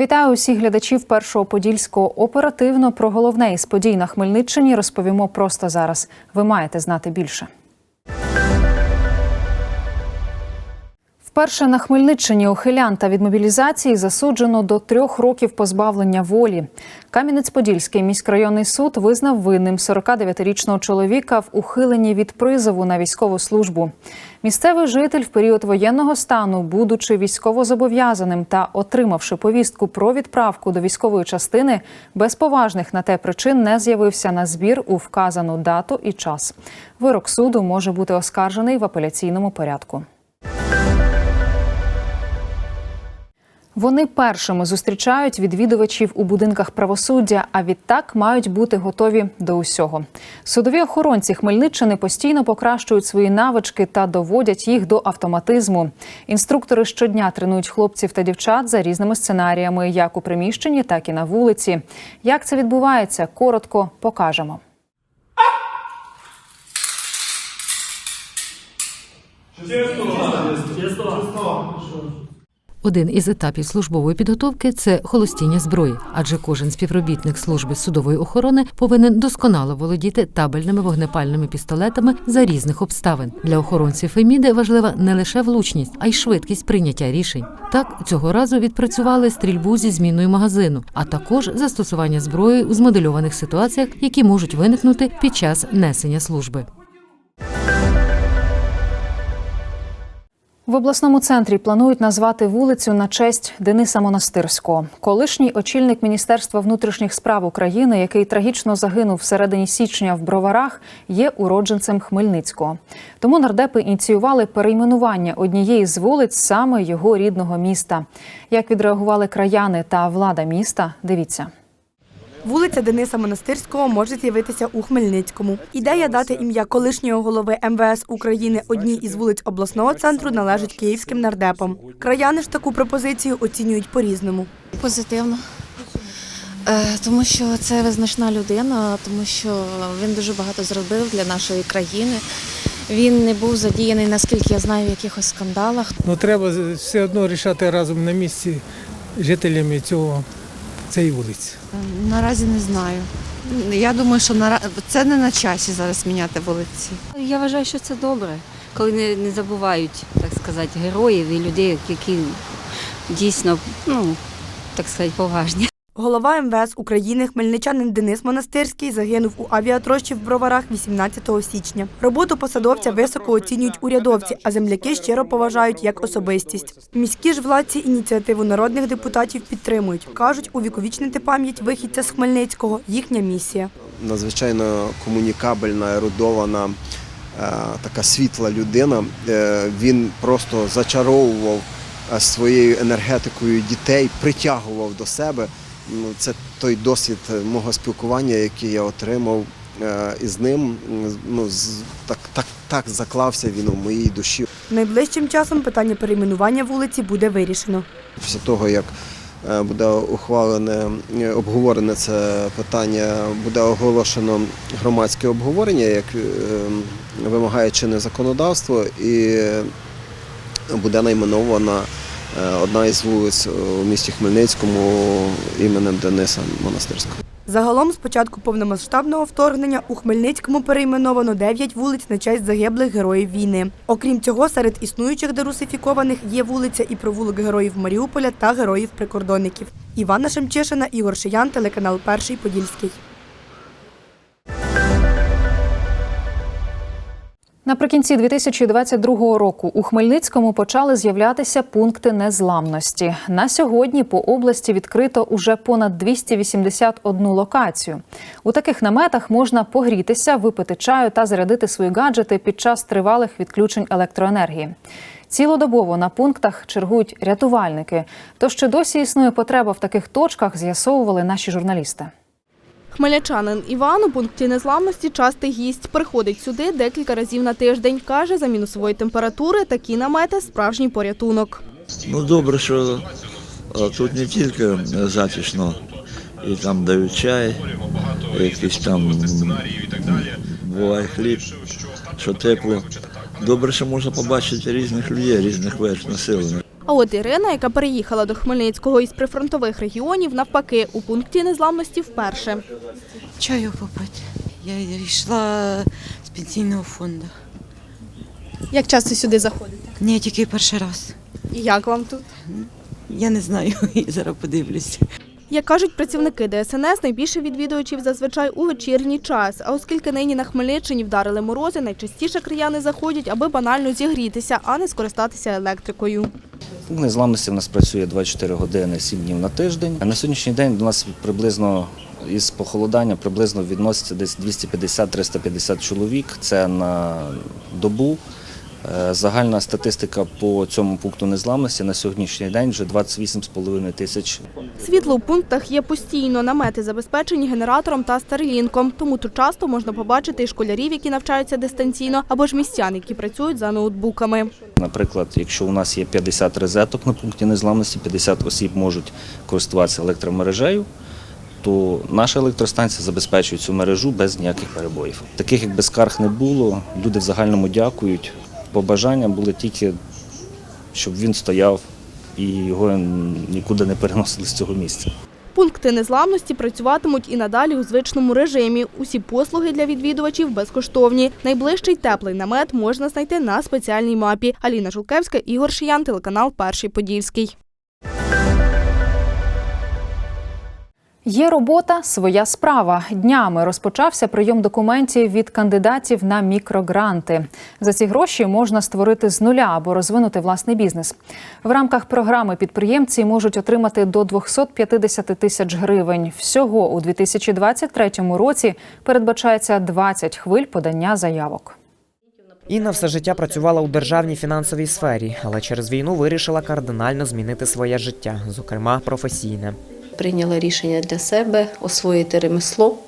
Вітаю усіх глядачів першого подільського. Оперативно про головне із подій на Хмельниччині розповімо просто зараз. Ви маєте знати більше. Вперше на Хмельниччині ухилянта від мобілізації засуджено до трьох років позбавлення волі. Кам'янець-Подільський міськрайонний суд визнав винним 49-річного чоловіка в ухиленні від призову на військову службу. Місцевий житель в період воєнного стану, будучи військовозобов'язаним та отримавши повістку про відправку до військової частини, без поважних на те причин не з'явився на збір у вказану дату і час. Вирок суду може бути оскаржений в апеляційному порядку. Вони першими зустрічають відвідувачів у будинках правосуддя, а відтак мають бути готові до усього. Судові охоронці Хмельниччини постійно покращують свої навички та доводять їх до автоматизму. Інструктори щодня тренують хлопців та дівчат за різними сценаріями, як у приміщенні, так і на вулиці. Як це відбувається, коротко покажемо. Один із етапів службової підготовки це холостіння зброї, адже кожен співробітник служби судової охорони повинен досконало володіти табельними вогнепальними пістолетами за різних обставин. Для охоронців Феміди важлива не лише влучність, а й швидкість прийняття рішень. Так цього разу відпрацювали стрільбу зі зміною магазину, а також застосування зброї у змодельованих ситуаціях, які можуть виникнути під час несення служби. В обласному центрі планують назвати вулицю на честь Дениса Монастирського. Колишній очільник Міністерства внутрішніх справ України, який трагічно загинув всередині січня в Броварах, є уродженцем Хмельницького. Тому нардепи ініціювали перейменування однієї з вулиць саме його рідного міста. Як відреагували краяни та влада міста, дивіться. Вулиця Дениса Монастирського може з'явитися у Хмельницькому. Ідея дати ім'я колишнього голови МВС України одній із вулиць обласного центру належить київським нардепам. Краяни ж таку пропозицію оцінюють по-різному. Позитивно. Е, Тому що це визначна людина, тому що він дуже багато зробив для нашої країни. Він не був задіяний, наскільки я знаю, в якихось скандалах. Ну треба все одно рішати разом на місці жителями цього цієї вулиці. Наразі не знаю. Я думаю, що це не на часі зараз міняти вулиці. Я вважаю, що це добре, коли не, не забувають, так сказати, героїв і людей, які дійсно, ну, так сказати, поважні. Голова МВС України хмельничанин Денис Монастирський загинув у авіатрощі в Броварах 18 січня. Роботу посадовця високо оцінюють урядовці, а земляки щиро поважають як особистість. Міські ж владці ініціативу народних депутатів підтримують. кажуть, увіковічнити пам'ять вихідця з Хмельницького їхня місія. надзвичайно комунікабельна, ерудована, е, така світла людина. Е, Він просто зачаровував е, своєю енергетикою дітей, притягував до себе. Ну, Це той досвід мого спілкування, який я отримав е, із ним. Ну, так, так, так заклався він у моїй душі. Найближчим часом питання перейменування вулиці буде вирішено. Після того, як е, буде ухвалене, е, обговорене це питання, буде оголошено громадське обговорення, як е, вимагає чинне законодавство, і буде найменована е, одна із вулиць у місті Хмельницькому іменем Дениса Монастирського. Загалом з початку повномасштабного вторгнення у Хмельницькому перейменовано 9 вулиць на честь загиблих героїв війни. Окрім цього, серед існуючих дерусифікованих є вулиця і провулок героїв Маріуполя та героїв-прикордонників. Івана Шемчишина, Ігор Шиян, телеканал Перший Подільський. Наприкінці 2022 року у Хмельницькому почали з'являтися пункти незламності. На сьогодні по області відкрито уже понад 281 локацію. У таких наметах можна погрітися, випити чаю та зарядити свої гаджети під час тривалих відключень електроенергії. Цілодобово на пунктах чергують рятувальники. Тож чи досі існує потреба в таких точках, з'ясовували наші журналісти. Хмельничанин Іван у пункті незламності частий гість. Приходить сюди декілька разів на тиждень. Каже, за мінусової температури такі намети – справжній порятунок. Ну добре, що е, тут не тільки затишно, і там дають чай, якийсь там буває хліб, що тепло. Добре, що можна побачити різних людей, різних верст населення. А от Ірина, яка переїхала до Хмельницького із прифронтових регіонів, навпаки, у пункті незламності вперше. Чаю попити. Я йшла з пенсійного фонду. Як часто сюди заходите? Ні, тільки перший раз. І як вам тут? Я не знаю, зараз подивлюся. Як кажуть працівники ДСНС, найбільше відвідувачів зазвичай у вечірній час. А оскільки нині на Хмельниччині вдарили морози, найчастіше краяни заходять, аби банально зігрітися, а не скористатися електрикою. Пункт незламності в нас працює 24 години 7 днів на тиждень. На сьогоднішній день до нас приблизно із похолодання приблизно відноситься десь 250-350 чоловік. Це на добу. Е, Загальна статистика по цьому пункту незламності на сьогоднішній день вже 28,5 тисяч Світло у пунктах є постійно. Намети забезпечені генератором та старлінком. Тому тут часто можна побачити і школярів, які навчаються дистанційно, або ж містян, які працюють за ноутбуками. Наприклад, якщо у нас є 50 розеток на пункті незламності, 50 осіб можуть користуватися електромережею, то наша електростанція забезпечує цю мережу без ніяких перебоїв. Таких якби скарг не було, люди в загальному дякують. Побажання були тільки, щоб він стояв і його нікуди не переносили з цього місця. Пункти незламності працюватимуть і надалі у звичному режимі. Усі послуги для відвідувачів безкоштовні. Найближчий теплий намет можна знайти на спеціальній мапі. Аліна Жулкевська, Ігор Шиян, телеканал Перший Подільський. Є робота, своя справа. Днями розпочався прийом документів від кандидатів на мікрогранти. За ці гроші можна створити з нуля або розвинути власний бізнес. В рамках програми підприємці можуть отримати до 250 тисяч гривень. Всього у 2023 році передбачається 20 хвиль подання заявок. Інна все життя працювала у державній фінансовій сфері, але через війну вирішила кардинально змінити своє життя, зокрема професійне. Прийняла рішення для себе освоїти ремесло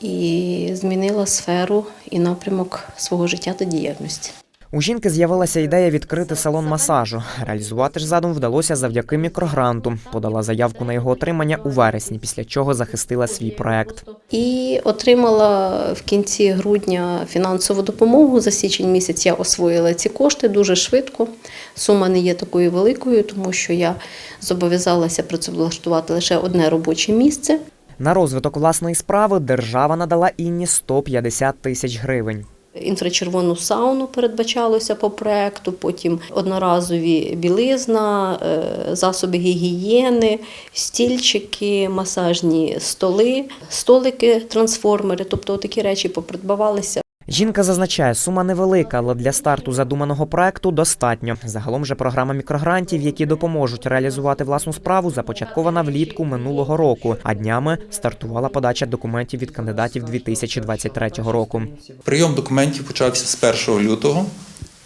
і змінила сферу і напрямок свого життя та діяльності. У жінки з'явилася ідея відкрити салон масажу. Реалізувати ж задум вдалося завдяки мікрогранту. Подала заявку на його отримання у вересні, після чого захистила свій проект. І отримала в кінці грудня фінансову допомогу. За січень місяць я освоїла ці кошти дуже швидко. Сума не є такою великою, тому що я зобов'язалася працевлаштувати лише одне робоче місце. На розвиток власної справи держава надала Інні 150 тисяч гривень. Інфрачервону сауну передбачалося по проекту, потім одноразові білизна, е, засоби гігієни, стільчики, масажні столи, столики, трансформери, тобто такі речі попридбавалися. Жінка зазначає, сума невелика, але для старту задуманого проекту достатньо. Загалом же програма мікрогрантів, які допоможуть реалізувати власну справу, започаткована влітку минулого року, а днями стартувала подача документів від кандидатів 2023 року. Прийом документів почався з 1 лютого.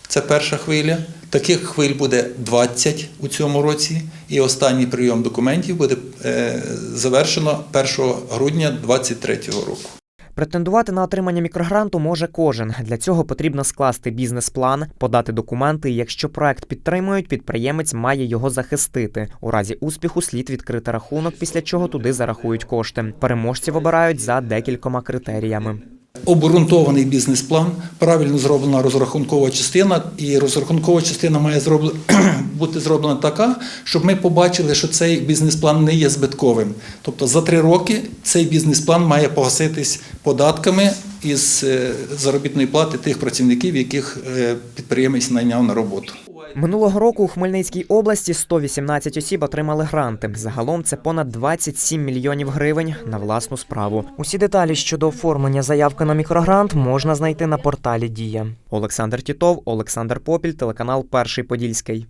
Це перша хвиля. Таких хвиль буде 20 у цьому році, і останній прийом документів буде е, завершено 1 грудня 2023 року. Претендувати на отримання мікрогранту може кожен. Для цього потрібно скласти бізнес-план, подати документи. і Якщо проект підтримують, підприємець має його захистити. У разі успіху слід відкрити рахунок, після чого туди зарахують кошти. Переможців обирають за декількома критеріями. Обґрунтований бізнес-план, правильно зроблена розрахункова частина, і розрахункова частина має бути зроблена така, щоб ми побачили, що цей бізнес-план не є збитковим. Тобто за три роки цей бізнес-план має погаситись податками із е, заробітної плати тих працівників, яких е, підприємець найняв на роботу. Минулого року у Хмельницькій області 118 осіб отримали гранти. Загалом це понад 27 мільйонів гривень на власну справу. Усі деталі щодо оформлення заявки на мікрогрант можна знайти на порталі Дія. Олександр Тітов, Олександр Попіль, телеканал Перший Подільський.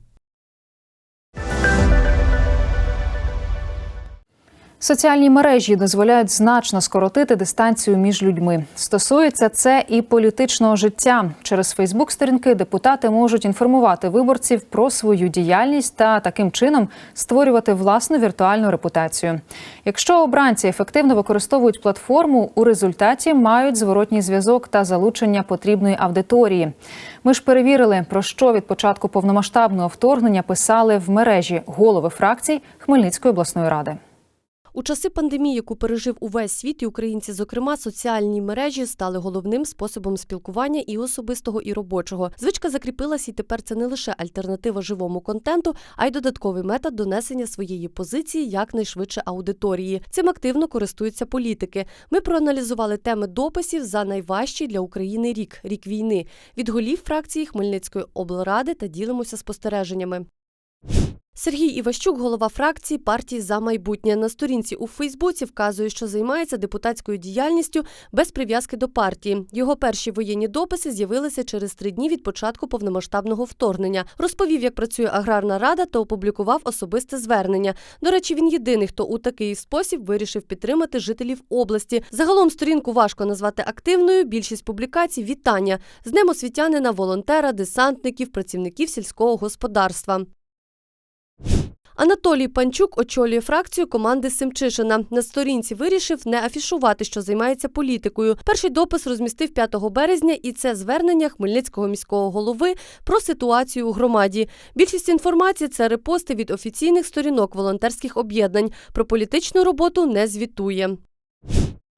Соціальні мережі дозволяють значно скоротити дистанцію між людьми. Стосується це і політичного життя. Через Фейсбук-сторінки депутати можуть інформувати виборців про свою діяльність та таким чином створювати власну віртуальну репутацію. Якщо обранці ефективно використовують платформу, у результаті мають зворотній зв'язок та залучення потрібної аудиторії. Ми ж перевірили, про що від початку повномасштабного вторгнення писали в мережі голови фракцій Хмельницької обласної ради. У часи пандемії, яку пережив увесь світ, і українці, зокрема, соціальні мережі стали головним способом спілкування і особистого, і робочого. Звичка закріпилась, і тепер це не лише альтернатива живому контенту, а й додатковий метод донесення своєї позиції якнайшвидше аудиторії. Цим активно користуються політики. Ми проаналізували теми дописів за найважчий для України рік рік війни від голів фракції Хмельницької облради та ділимося спостереженнями. Сергій Іващук, голова фракції партії за майбутнє, на сторінці у Фейсбуці вказує, що займається депутатською діяльністю без прив'язки до партії. Його перші воєнні дописи з'явилися через три дні від початку повномасштабного вторгнення. Розповів, як працює аграрна рада, та опублікував особисте звернення. До речі, він єдиний, хто у такий спосіб вирішив підтримати жителів області. Загалом сторінку важко назвати активною. Більшість публікацій вітання з ним освітянина, волонтера, десантників, працівників сільського господарства. Анатолій Панчук очолює фракцію команди Семчишина. На сторінці вирішив не афішувати, що займається політикою. Перший допис розмістив 5 березня, і це звернення Хмельницького міського голови про ситуацію у громаді. Більшість інформації це репости від офіційних сторінок волонтерських об'єднань. Про політичну роботу не звітує.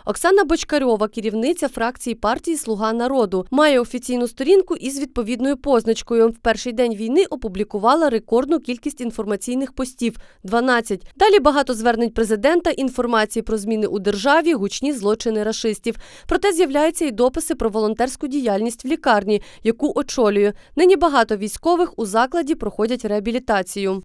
Оксана Бочкарьова, керівниця фракції партії Слуга народу, має офіційну сторінку із відповідною позначкою. В перший день війни опублікувала рекордну кількість інформаційних постів 12. Далі багато звернень президента, інформації про зміни у державі, гучні злочини рашистів. Проте з'являються і дописи про волонтерську діяльність в лікарні, яку очолює. Нині багато військових у закладі проходять реабілітацію.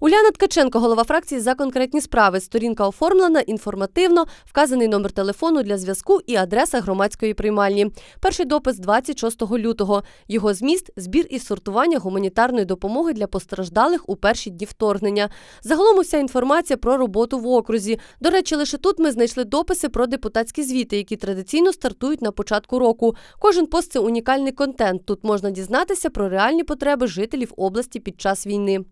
Уляна Ткаченко, голова фракції за конкретні справи. Сторінка оформлена інформативно, вказаний номер телефону для зв'язку і адреса громадської приймальні. Перший допис 26 лютого. Його зміст збір і сортування гуманітарної допомоги для постраждалих у перші дні вторгнення. Загалом уся інформація про роботу в окрузі. До речі, лише тут ми знайшли дописи про депутатські звіти, які традиційно стартують на початку року. Кожен пост це унікальний контент. Тут можна дізнатися про реальні потреби жителів області під час війни.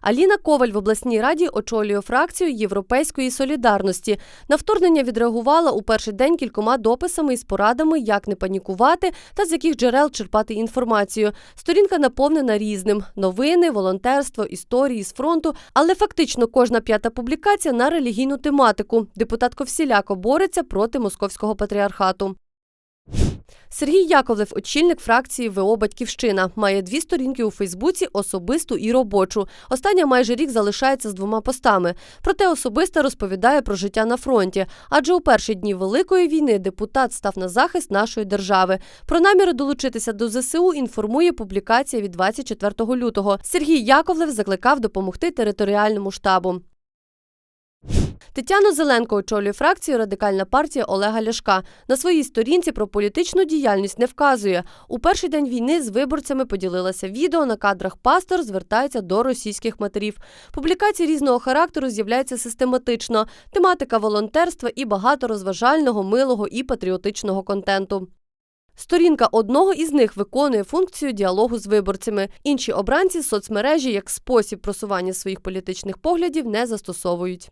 Аліна Коваль в обласній раді очолює фракцію Європейської солідарності. На вторгнення відреагувала у перший день кількома дописами із порадами, як не панікувати та з яких джерел черпати інформацію. Сторінка наповнена різним: новини, волонтерство, історії з фронту. Але фактично кожна п'ята публікація на релігійну тематику. Депутатко всіляко бореться проти московського патріархату. Сергій Яковлев, очільник фракції ВО Батьківщина, має дві сторінки у Фейсбуці особисту і робочу. Остання майже рік залишається з двома постами. Проте особиста розповідає про життя на фронті. Адже у перші дні Великої війни депутат став на захист нашої держави. Про наміри долучитися до ЗСУ інформує публікація від 24 лютого. Сергій Яковлев закликав допомогти територіальному штабу. Тетяна Зеленко очолює фракцію Радикальна партія Олега Ляшка. На своїй сторінці про політичну діяльність не вказує. У перший день війни з виборцями поділилася відео. На кадрах пастор звертається до російських матерів. Публікації різного характеру з'являються систематично. Тематика волонтерства і багато розважального, милого і патріотичного контенту. Сторінка одного із них виконує функцію діалогу з виборцями. Інші обранці соцмережі як спосіб просування своїх політичних поглядів не застосовують.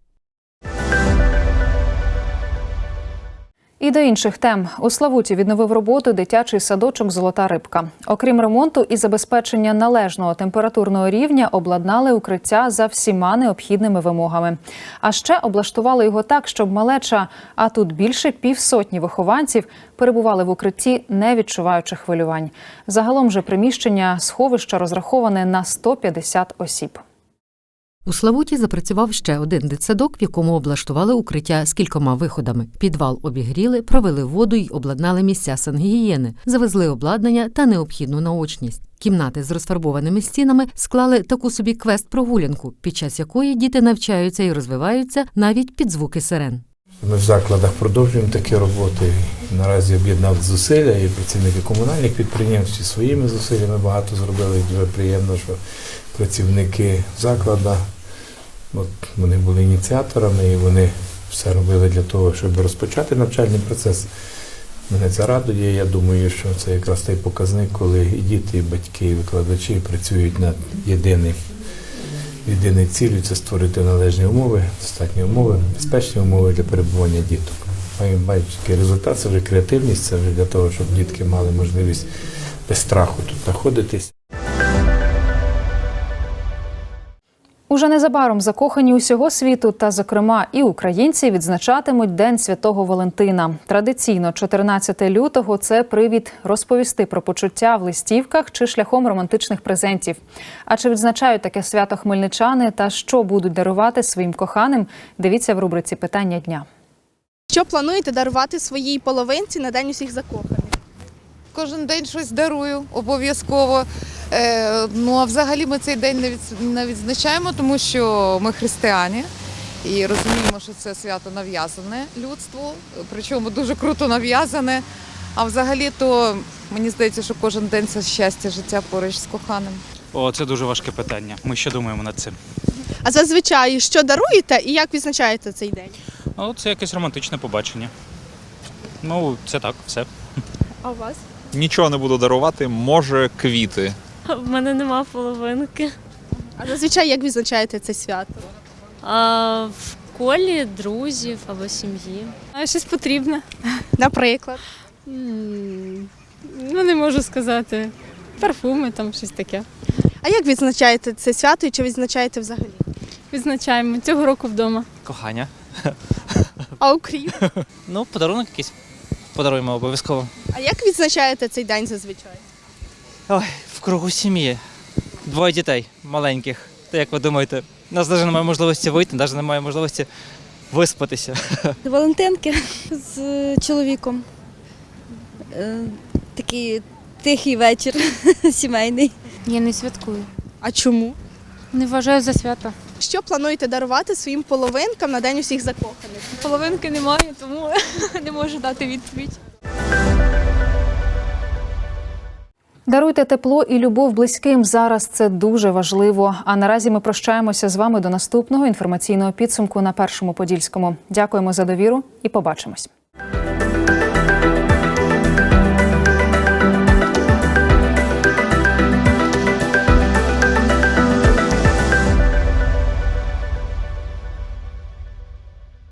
І до інших тем у Славуті відновив роботу дитячий садочок Золота рибка. Окрім ремонту і забезпечення належного температурного рівня, обладнали укриття за всіма необхідними вимогами. А ще облаштували його так, щоб малеча, а тут більше півсотні вихованців, перебували в укритті, не відчуваючи хвилювань. Загалом же приміщення сховища розраховане на 150 осіб. У Славуті запрацював ще один дитсадок, в якому облаштували укриття з кількома виходами. Підвал обігріли, провели воду й обладнали місця сангігієни, завезли обладнання та необхідну наочність. Кімнати з розфарбованими стінами склали таку собі квест-прогулянку, під час якої діти навчаються і розвиваються навіть під звуки сирен. Ми в закладах продовжуємо такі роботи. Наразі об'єднав зусилля і працівники комунальних підприємств і своїми зусиллями багато зробили. Дуже приємно, що працівники закладу от вони були ініціаторами і вони все робили для того, щоб розпочати навчальний процес. Мене це радує. Я думаю, що це якраз той показник, коли і діти, і батьки, і викладачі працюють над єдиним єдиною цілею це створити належні умови, достатні умови, безпечні умови для перебування діток. Маємо бачити результат, це вже креативність, це вже для того, щоб дітки мали можливість без страху тут знаходитись. Уже незабаром закохані усього світу та, зокрема, і українці відзначатимуть День Святого Валентина. Традиційно 14 лютого це привід розповісти про почуття в листівках чи шляхом романтичних презентів. А чи відзначають таке свято хмельничани та що будуть дарувати своїм коханим? Дивіться в рубриці Питання дня. Що плануєте дарувати своїй половинці на день усіх закоханих? Кожен день щось дарую, обов'язково. Е, ну а взагалі ми цей день не, не відзначаємо, тому що ми християни і розуміємо, що це свято нав'язане людству, причому дуже круто нав'язане. А взагалі, то мені здається, що кожен день це щастя, життя поруч з коханим. О, це дуже важке питання. Ми ще думаємо над цим. А зазвичай що даруєте і як відзначаєте цей день? Ну, це якесь романтичне побачення. Ну, це так, все. А у вас? Нічого не буду дарувати, може квіти. В мене нема половинки. А зазвичай як відзначаєте це свято? А в колі друзів або сім'ї. А щось потрібне. Наприклад. М, Ну, не можу сказати. Парфуми, там щось таке. А як відзначаєте це свято і чи відзначаєте взагалі? Відзначаємо цього року вдома. Кохання. А окрім? Ну, подарунок якийсь подаруємо обов'язково. А як відзначаєте цей день зазвичай? Ой, кругу сім'ї. Двоє дітей маленьких. Та як ви думаєте, у нас навіть немає можливості вийти, навіть немає можливості виспатися. Валентинки з чоловіком. Е, Такий тихий вечір сімейний. Я не святкую. А чому? Не вважаю за свято. Що плануєте дарувати своїм половинкам на день усіх закоханих? Половинки немає, тому не можу дати відповідь. Даруйте тепло і любов близьким. Зараз це дуже важливо. А наразі ми прощаємося з вами до наступного інформаційного підсумку на першому подільському. Дякуємо за довіру і побачимось.